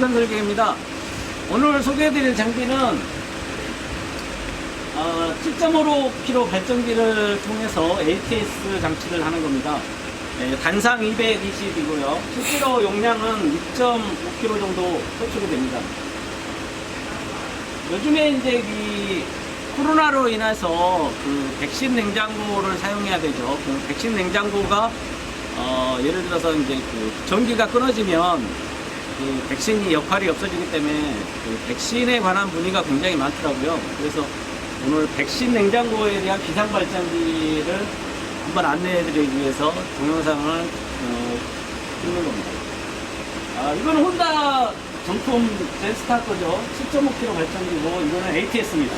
건설계입니다. 오늘 소개해드릴 장비는 어, 7.56kg 발전기를 통해서 ATS 장치를 하는 겁니다. 예, 단상 220이고요. 실제로 용량은 2.5kg 정도 소출이 됩니다. 요즘에 이제 이 코로나로 인해서 그 백신 냉장고를 사용해야 되죠. 그 백신 냉장고가 어, 예를 들어서 이제 그 전기가 끊어지면 그 백신이 역할이 없어지기 때문에 그 백신에 관한 문의가 굉장히 많더라고요. 그래서 오늘 백신 냉장고에 대한 비상 발전기를 한번 안내해드리기 위해서 동영상을 어, 찍는 겁니다. 아, 이거는 혼다 정품 젠스타 거죠. 7.5kg 발전기고 이거는 ATS입니다.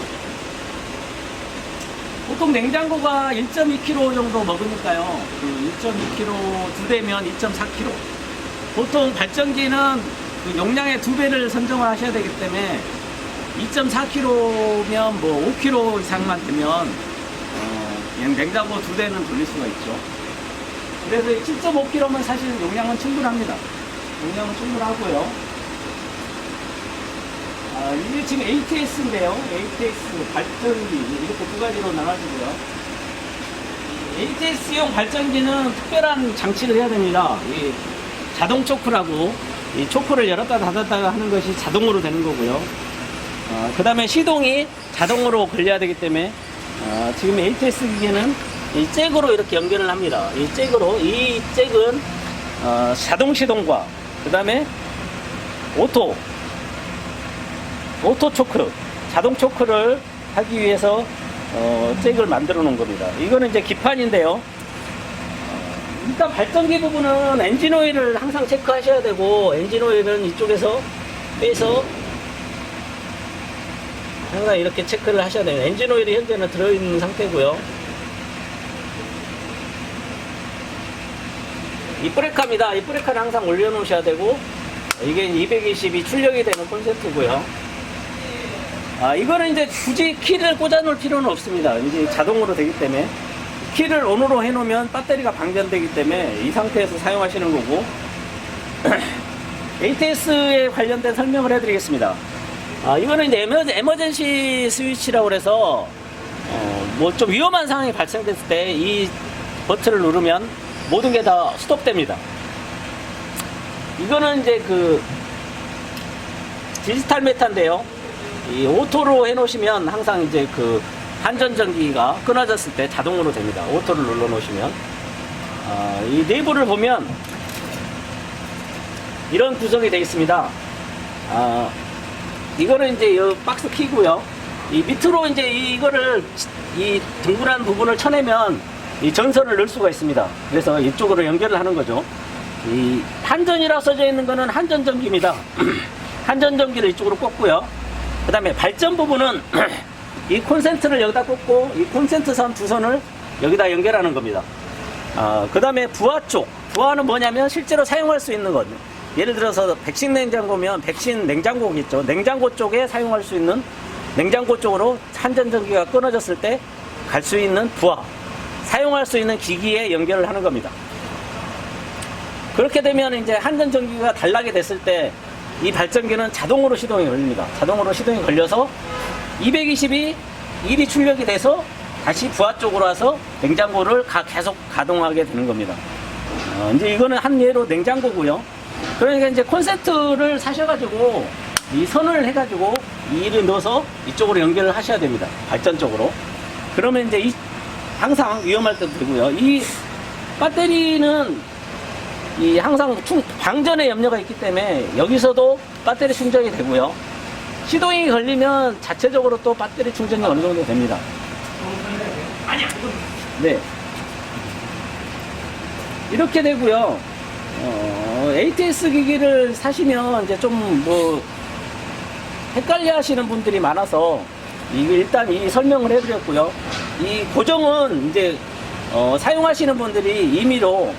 보통 냉장고가 1.2kg 정도 먹으니까요. 그 1.2kg 두 대면 2.4kg. 보통 발전기는 그 용량의 두 배를 선정을 하셔야 되기 때문에 2.4kg면 뭐 5kg 이상만 되면 어, 그냥 냉장고 두 대는 돌릴 수가 있죠. 그래서 7.5kg면 사실 용량은 충분합니다. 용량은 충분하고요. 아, 이게 지금 ATS인데요. ATS 발전기 이렇게 두 가지로 나눠지고요. ATS용 발전기는 특별한 장치를 해야 됩니다. 이 자동 초크라고 이 초크를 열었다 닫았다 하는 것이 자동으로 되는 거고요. 그 다음에 시동이 자동으로 걸려야 되기 때문에 어, 지금 ATS 기계는 이 잭으로 이렇게 연결을 합니다. 이 잭으로 이 잭은 어, 자동 시동과 그 다음에 오토 오토 초크 자동 초크를 하기 위해서 어, 잭을 만들어 놓은 겁니다. 이거는 이제 기판인데요. 어, 일단 발전기 부분은 엔진 오일을 항상 체크하셔야 되고 엔진 오일은 이쪽에서 빼서 항상 이렇게 체크를 하셔야 돼요. 엔진 오일이 현재는 들어있는 상태고요. 이 브레카입니다. 이 브레카는 항상 올려놓으셔야 되고 이게 220이 출력이 되는 콘센트고요. 아 이거는 이제 굳이 키를 꽂아놓을 필요는 없습니다. 이제 자동으로 되기 때문에 키를 온으로 해놓으면 배터리가 방전되기 때문에 이 상태에서 사용하시는 거고 ATS에 관련된 설명을 해드리겠습니다. 아, 이거는 이제 에머, 에머전시 스위치라고 그래서, 어, 뭐 좀 위험한 상황이 발생됐을 때 이 버튼을 누르면 모든 게 다 스톱됩니다. 이거는 이제 그 디지털 메타인데요. 이 오토로 해놓으시면 항상 이제 그 한전전기가 끊어졌을 때 자동으로 됩니다. 오토를 눌러 놓으시면. 아, 이 내부를 보면 이런 구성이 되어 있습니다. 아, 이거는 이제 이 박스 키고요. 이 밑으로 이제 이거를 이 둥그란 부분을 쳐내면 이 전선을 넣을 수가 있습니다. 그래서 이쪽으로 연결을 하는 거죠. 이 한전이라 써져 있는 거는 한전전기입니다. 한전전기를 이쪽으로 꽂고요. 그 다음에 발전 부분은 이 콘센트를 여기다 꽂고 이 콘센트 선 두 선을 여기다 연결하는 겁니다. 아, 그 다음에 부하 쪽. 부하는 뭐냐면 실제로 사용할 수 있는 것. 예를 들어서 백신 냉장고면 백신 냉장고겠죠. 냉장고 쪽에 사용할 수 있는 냉장고 쪽으로 한전전기가 끊어졌을 때 갈 수 있는 부하. 사용할 수 있는 기기에 연결을 하는 겁니다. 그렇게 되면 이제 한전전기가 달라게 됐을 때 이 발전기는 자동으로 시동이 걸립니다. 자동으로 시동이 걸려서 220이 1이 출력이 돼서 다시 부하 쪽으로 와서 냉장고를 가- 계속 가동하게 되는 겁니다. 어, 이제 이거는 한 예로 냉장고고요. 그러니까 이제 콘센트를 사셔가지고 이 선을 해가지고 이 일을 넣어서 이쪽으로 연결을 하셔야 됩니다. 발전 쪽으로. 그러면 이제 이 항상 위험할 때도 되고요. 이 배터리는 이 항상 충, 방전의 염려가 있기 때문에 여기서도 배터리 충전이 되고요. 시동이 걸리면 자체적으로 또 배터리 충전이 어느 정도 됩니다. 네. 이렇게 되고요. 어, ATS 기기를 사시면 이제 좀 뭐 헷갈려 하시는 분들이 많아서 일단 이 설명을 해드렸고요. 이 고정은 이제 어, 사용하시는 분들이 임의로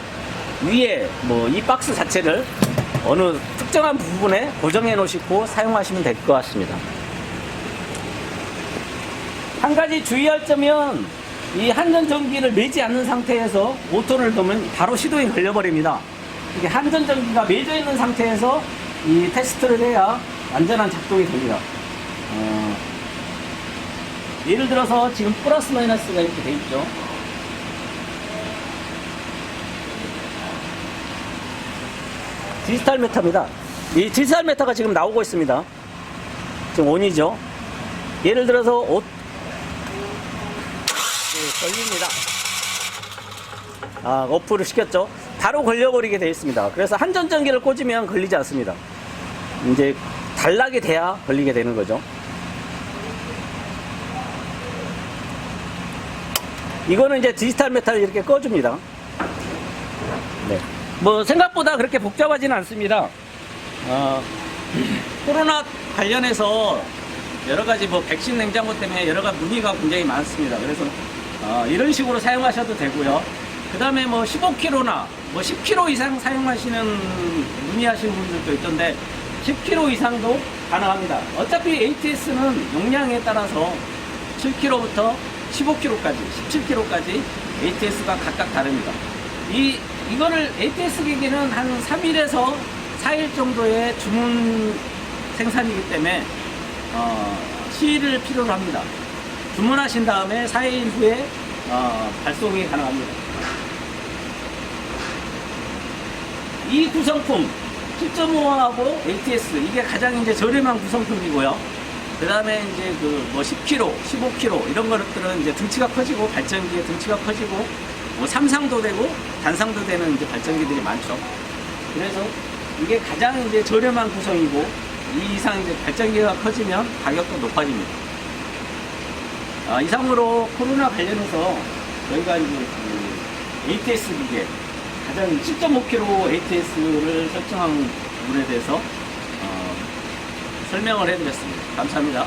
위에 뭐 이 박스 자체를 어느 특정한 부분에 고정해 놓으시고 사용하시면 될 것 같습니다. 한 가지 주의할 점은 이 한전 전기를 매지 않는 상태에서 모터를 넣으면 바로 시동이 걸려버립니다. 이게 한전 전기가 매져 있는 상태에서 이 테스트를 해야 완전한 작동이 됩니다. 어, 예를 들어서 지금 플러스 마이너스가 이렇게 돼 있죠. 디지털 메타입니다. 이 디지털 메타가 지금 나오고 있습니다. 지금 온이죠. 예를 들어서 옷 예, 걸립니다. 아, 어프를 시켰죠. 바로 걸려버리게 되어 있습니다. 그래서 한전전기를 꽂으면 걸리지 않습니다. 이제 단락이 돼야 걸리게 되는 거죠. 이거는 이제 디지털 메탈 이렇게 꺼줍니다. 네. 뭐 생각보다 그렇게 복잡하지는 않습니다. 어, 코로나 관련해서 여러 가지 뭐 백신 냉장고 때문에 여러 가지 문의가 굉장히 많습니다. 그래서 어, 이런 식으로 사용하셔도 되고요. 그 다음에 뭐 15kg나 뭐 10kg 이상 사용하시는 문의하시는 분들도 있던데 10kg 이상도 가능합니다. 어차피 ATS는 용량에 따라서 7kg부터 15kg까지, 17kg까지 ATS가 각각 다릅니다. 이, 이거를 ATS 기기는 한 3일에서 4일 정도의 주문 생산이기 때문에, 어, 시일을 필요로 합니다. 주문하신 다음에 4일 후에, 어, 발송이 가능합니다. 이 구성품 7.5하고 ATS 이게 가장 이제 저렴한 구성품이고요. 그 다음에 이제 그 뭐 10kg, 15kg 이런 것들은 이제 등치가 커지고 발전기의 등치가 커지고 뭐 삼상도 되고 단상도 되는 이제 발전기들이 많죠. 그래서 이게 가장 이제 저렴한 구성이고 이 이상 이제 발전기가 커지면 가격도 높아집니다. 아, 이상으로 코로나 관련해서 저희가 이제 그 ATS 기계 가장 7.5kg ATS를 설정한 부분에 대해서 어, 설명을 해드렸습니다. 감사합니다.